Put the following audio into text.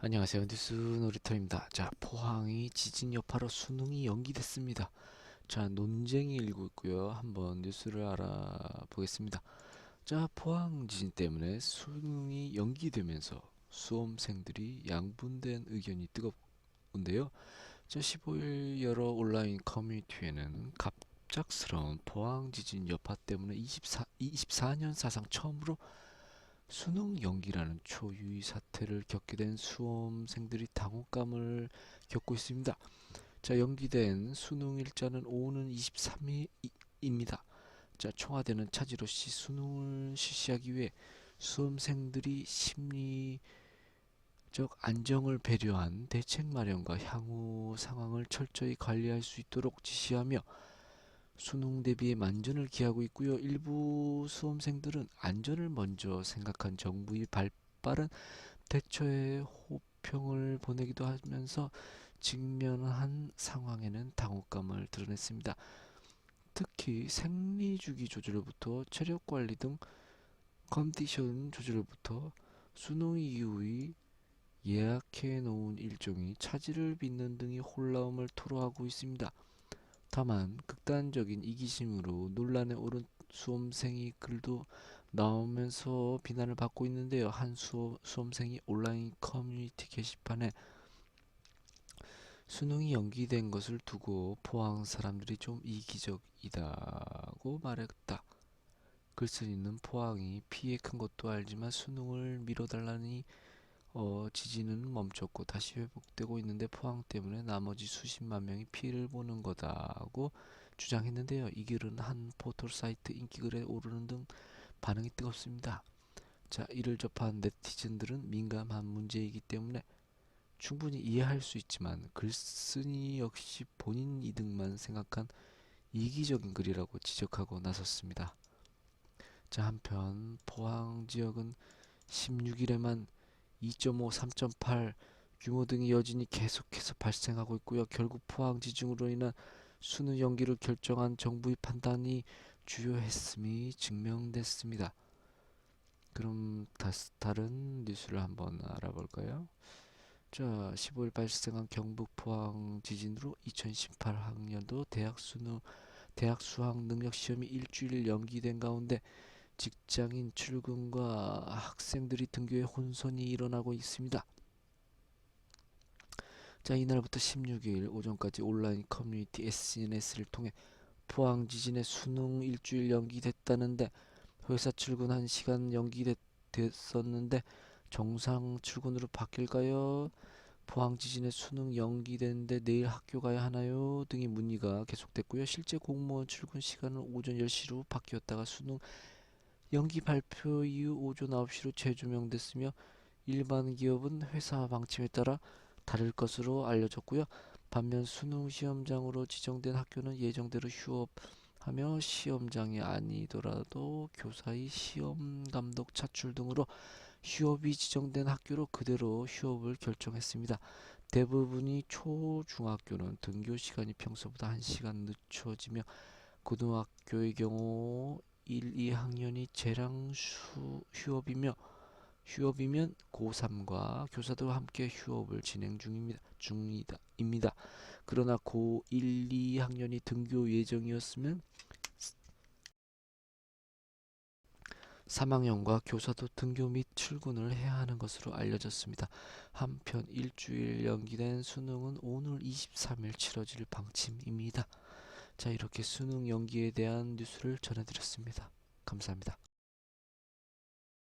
안녕하세요. 뉴스 놀이터입니다. 자, 포항이 지진 여파로 수능이 연기됐습니다. 자, 논쟁이 일고 있고요. 한번 뉴스를 알아보겠습니다. 자, 포항 지진 때문에 수능이 연기되면서 수험생들이 양분된 의견이 뜨거운데요. 자, 15일 여러 온라인 커뮤니티에는 갑작스러운 포항 지진 여파 때문에 24, 24년 사상 처음으로 수능 연기라는 초유의 사태를 겪게 된 수험생들이 당혹감을 겪고 있습니다. 자, 연기된 수능 일자는 오는 23일입니다. 자, 청와대는 차질 없이 수능을 실시하기 위해 수험생들이 심리적 안정을 배려한 대책 마련과 향후 상황을 철저히 관리할 수 있도록 지시하며 수능 대비에 만전을 기하고 있고요. 일부 수험생들은 안전을 먼저 생각한 정부의 발빠른 대처에 호평을 보내기도 하면서 직면한 상황에는 당혹감을 드러냈습니다. 특히 생리주기 조절부터 체력 관리 등 컨디션 조절부터 수능 이후의 예약해 놓은 일정이 차질을 빚는 등의 혼란을 토로하고 있습니다. 다만 극단적인 이기심으로 논란에 오른 수험생이 글도 나오면서 비난을 받고 있는데요. 한 수어, 수험생이 온라인 커뮤니티 게시판에 수능이 연기된 것을 두고 포항 사람들이 좀 이기적이다고 말했다. 글쓴이는 포항이 피해 큰 것도 알지만 수능을 미뤄달라니 어, 지진은 멈췄고 다시 회복되고 있는데 포항 때문에 나머지 수십만 명이 피해를 보는 거다고 주장했는데요. 이 글은 한 포털 사이트 인기글에 오르는 등 반응이 뜨겁습니다. 자, 이를 접한 네티즌들은 민감한 문제이기 때문에 충분히 이해할 수 있지만 글쓴이 역시 본인 이득만 생각한 이기적인 글이라고 지적하고 나섰습니다. 자, 한편 포항 지역은 16일에만 2.5, 3.8 규모 등의 여진이 계속해서 발생하고 있고요. 결국 포항 지진으로 인한 수능 연기를 결정한 정부의 판단이 주요했음이 증명됐습니다. 그럼 다, 다른 뉴스를 한번 알아볼까요? 자, 15일 발생한 경북 포항 지진으로 2018 학년도 대학 수능 대학 수학 능력 시험이 일주일 연기된 가운데 직장인 출근과 학생들이 등교에 혼선이 일어나고 있습니다. 자, 이날부터 16일 오전까지 온라인 커뮤니티 SNS를 통해 포항 지진의 수능 일주일 연기됐다는데 회사 출근한 시간 연기됐었는데 정상 출근으로 바뀔까요? 포항 지진의 수능 연기됐는데 내일 학교 가야 하나요? 등의 문의가 계속됐고요. 실제 공무원 출근 시간은 오전 10시로 바뀌었다가 수능 연기 발표 이후 오전 9시로 재조명됐으며 일반 기업은 회사 방침에 따라 다를 것으로 알려졌고요. 반면 수능 시험장으로 지정된 학교는 예정대로 휴업하며 시험장이 아니더라도 교사의 시험 감독 차출 등으로 휴업이 지정된 학교로 그대로 휴업을 결정했습니다. 대부분이 초, 중학교는 등교 시간이 평소보다 1시간 늦춰지며 고등학교의 경우 1, 2학년이 재량 수, 휴업이며 휴업이면 고3과 교사도 함께 휴업을 진행 중입니다. 중이다. 입니다. 그러나 고 1, 2학년이 등교 예정이었으면 3학년과 교사도 등교 및 출근을 해야 하는 것으로 알려졌습니다. 한편 일주일 연기된 수능은 오늘 23일 치러질 방침입니다. 자, 이렇게 수능 연기에 대한 뉴스를 전해드렸습니다. 감사합니다.